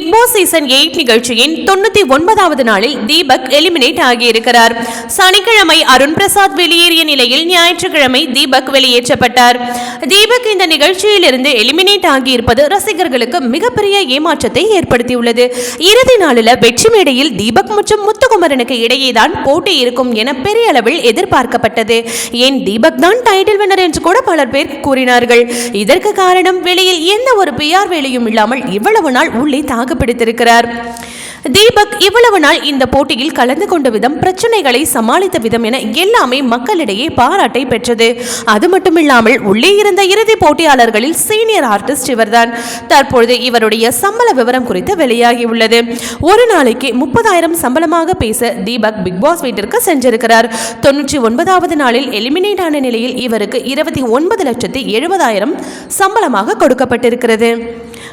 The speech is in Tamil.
பிக் பாஸ் சீசன் எயிட் நிகழ்ச்சியின் தொண்ணூத்தி ஒன்பதாவது நாளில் தீபக் எலிமினேட் ஆகியிருக்கிறார். சனிக்கிழமை அருண் பிரசாத் வெளியேறிய நிலையில் ஞாயிற்றுக்கிழமை தீபக் வெளியேற்றப்பட்டார். தீபக் இந்த நிகழ்ச்சியிலிருந்து எலிமினேட் ஆகியிருப்பது ரசிகர்களுக்கு மிகப்பெரிய ஏமாற்றத்தை ஏற்படுத்தியுள்ளது. இறுதி நாளில் வெற்றி மேடையில் தீபக் மற்றும் முத்துகுமரனுக்கு இடையேதான் போட்டி இருக்கும் என பெரிய அளவில் எதிர்பார்க்கப்பட்டது. ஏன் தீபக் தான் டைட்டில் வினர் என்று கூட பலர் பேர் கூறினார்கள். இதற்கு காரணம் வெளியில் எந்த ஒரு பிஆர் வேலையும் இல்லாமல் இவ்வளவு நாள் உள்ளே தாக்கு பிடித்திருக்கிறார் தீபக் இவ்வளவு நாள் இந்த போட்டியில் கலந்து கொண்ட விதம் பிரச்சனைகளை சமாளித்த விதம் என எல்லாமே மக்களிடையே பாராட்டை பெற்றது. அது மட்டுமில்லாமல் உள்ளே இருந்த இறுதி போட்டியாளர்களில் சீனியர் ஆர்டிஸ்ட் இவர்தான். தற்பொழுது இவருடைய சம்பள விவரம் குறித்து வெளியாகியுள்ளது. ஒரு நாளைக்கு முப்பதாயிரம் சம்பளமாக பேச தீபக் பிக் பாஸ் வீட்டிற்கு சென்றிருக்கிறார். தொன்னூற்றி ஒன்பதாவது நாளில் எலிமினேட் ஆன நிலையில் இவருக்கு இருபத்தி ஒன்பது லட்சத்தி எழுபதாயிரம் சம்பளமாக கொடுக்கப்பட்டிருக்கிறது.